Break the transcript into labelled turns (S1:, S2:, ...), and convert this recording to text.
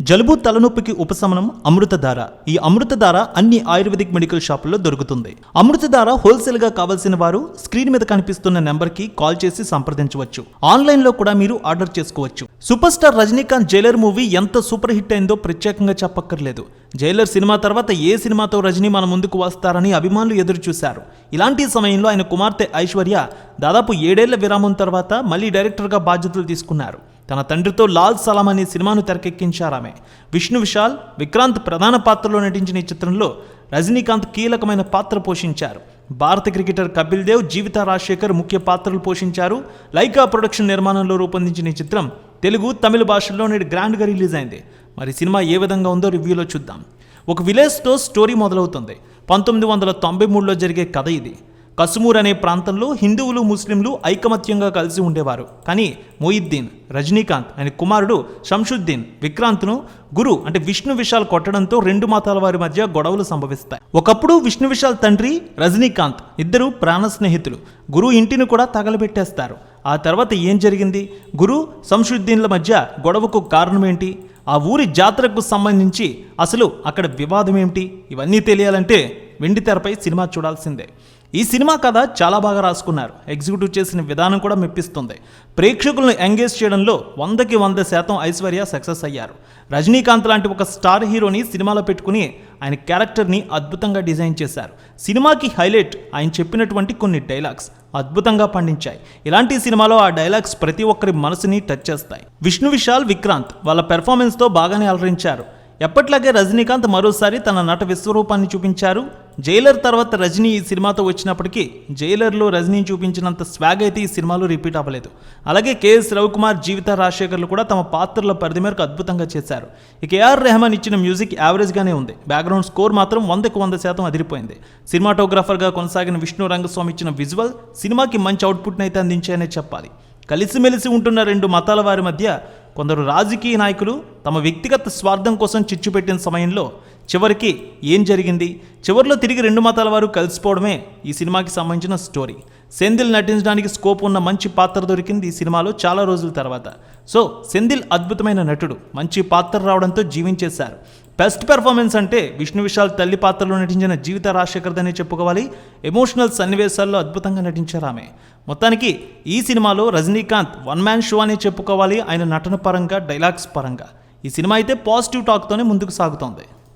S1: జలుబు తలనొప్పికి ఉపశమనం అమృతధార. ఈ అమృతధార అన్ని ఆయుర్వేదిక్ మెడికల్ షాపుల్లో దొరుకుతుంది. అమృతధార హోల్సేల్గా కావాల్సిన వారు స్క్రీన్ మీద కనిపిస్తున్న నెంబర్కి కాల్ చేసి సంప్రదించవచ్చు. ఆన్లైన్లో కూడా మీరు ఆర్డర్ చేసుకోవచ్చు. Super star Rajinikanth Jailer movie ఎంత సూపర్ హిట్ అయిందో ప్రత్యేకంగా చెప్పక్కర్లేదు. జైలర్ సినిమా తర్వాత ఏ సినిమాతో రజనీ మన ముందుకు వస్తారని అభిమానులు ఎదురు చూశారు ఇలాంటి సమయంలో ఆయన కుమార్తె ఐశ్వర్య దాదాపు ఏడేళ్ళ విరామం తర్వాత మళ్ళీ డైరెక్టర్గా బాధ్యతలు తీసుకున్నారు. తన తండ్రితో లాల్ సలాం అనే సినిమాను తెరకెక్కించారామె విష్ణు విశాల్ విక్రాంత్ ప్రధాన పాత్రలో నటించిన ఈ చిత్రంలో రజనీకాంత్ కీలకమైన పాత్ర పోషించారు. భారత క్రికెటర్ కపిల్ దేవ్ జీవిత రాజశేఖర్ ముఖ్య పాత్రలు పోషించారు. లైకా ప్రొడక్షన్ నిర్మాణంలో రూపొందించిన ఈ చిత్రం తెలుగు తమిళ భాషల్లో నేడు గ్రాండ్గా రిలీజ్ అయింది. మరి సినిమా ఏ విధంగా ఉందో రివ్యూలో చూద్దాం. ఒక విలేజ్తో స్టోరీ మొదలవుతుంది. పంతొమ్మిది వందల తొంభై మూడులో జరిగే కథ ఇది. కసుమూర్ అనే ప్రాంతంలో హిందువులు ముస్లింలు ఐకమత్యంగా కలిసి ఉండేవారు. కానీ మొయిద్దీన్ రజనీకాంత్ ఆయన కుమారుడు శంషుద్దీన్ విక్రాంత్ను గురు అంటే విష్ణు విశాల్ కొట్టడంతో రెండు మతాల వారి మధ్య గొడవలు సంభవిస్తాయి. ఒకప్పుడు విష్ణు విశాల్ తండ్రి రజనీకాంత్ ఇద్దరు ప్రాణ స్నేహితులు. గురు ఇంటిని కూడా తగలబెట్టేస్తారు. ఆ తర్వాత ఏం జరిగింది? గురు శంషుద్దీన్ల మధ్య గొడవకు కారణం ఏంటి ఆ ఊరి జాతరకు సంబంధించి అసలు అక్కడ వివాదం ఏమిటి ఇవన్నీ తెలియాలంటే వెండి తెరపై సినిమా చూడాల్సిందే. ఈ సినిమా కథ చాలా బాగా రాసుకున్నారు. ఎగ్జిక్యూటివ్ చేసిన విధానం కూడా మెప్పిస్తుంది. ప్రేక్షకులను ఎంగేజ్ చేయడంలో వందకి వంద శాతం ఐశ్వర్య సక్సెస్ అయ్యారు. రజనీకాంత్ లాంటి ఒక స్టార్ హీరోని సినిమాలో పెట్టుకుని ఆయన క్యారెక్టర్ని అద్భుతంగా డిజైన్ చేశారు. సినిమాకి హైలైట్ ఆయన చెప్పినటువంటి కొన్ని డైలాగ్స్ అద్భుతంగా పండించాయి. ఇలాంటి సినిమాలో ఆ డైలాగ్స్ ప్రతి ఒక్కరి మనసుని టచ్ చేస్తాయి. విష్ణు విశాల్ విక్రాంత్ వాళ్ళ పెర్ఫార్మెన్స్తో బాగానే అలరించారు. ఎప్పట్లాగే రజనీకాంత్ మరోసారి తన నట విశ్వరూపాన్ని చూపించారు. జైలర్ తర్వాత రజనీ ఈ సినిమాతో వచ్చినప్పటికీ జైలర్లో రజనీ చూపించినంత స్వాగ్ అయితే ఈ సినిమాలో రిపీట్ అవ్వలేదు. అలాగే కేఎస్ రవికుమార్ జీవిత రాజశేఖర్లు కూడా తమ పాత్రల పరిధి మేరకు అద్భుతంగా చేశారు. ఇక ఏఆర్ రెహమాన్ ఇచ్చిన మ్యూజిక్ యావరేజ్గానే ఉంది. బ్యాక్గ్రౌండ్ స్కోర్ మాత్రం వందకు వంద శాతం అదిరిపోయింది. సినిమాటోగ్రాఫర్గా కొనసాగిన విష్ణు రంగస్వామి ఇచ్చిన విజువల్ సినిమాకి మంచి అవుట్పుట్ని అయితే అందించాయనే చెప్పాలి. కలిసిమెలిసి ఉంటున్న రెండు మతాల వారి మధ్య కొందరు రాజకీయ నాయకులు తమ వ్యక్తిగత స్వార్థం కోసం చిచ్చు పెట్టిన సమయంలో చివరికి ఏం జరిగింది? చివరిలో తిరిగి రెండు మతాల వారు కలిసిపోవడమే ఈ సినిమాకి సంబంధించిన స్టోరీ. సెందిల్ నటించడానికి స్కోప్ ఉన్న మంచి పాత్ర దొరికింది ఈ సినిమాలో చాలా రోజుల తర్వాత. సో సెందిల్ అద్భుతమైన నటుడు. మంచి పాత్ర రావడంతో జీవించేశారు. బెస్ట్ పెర్ఫార్మెన్స్ అంటే విష్ణు విశాల్ తల్లి పాత్రలో నటించిన జీవిత రాజశేఖర్దనే చెప్పుకోవాలి. ఎమోషనల్ సన్నివేశాల్లో అద్భుతంగా నటించారు ఆమె. మొత్తానికి ఈ సినిమాలో రజనీకాంత్ వన్ మ్యాన్ షో అనే చెప్పుకోవాలి. ఆయన నటన పరంగా డైలాగ్స్ పరంగా. ఈ సినిమా అయితే పాజిటివ్ టాక్తోనే ముందుకు సాగుతోంది.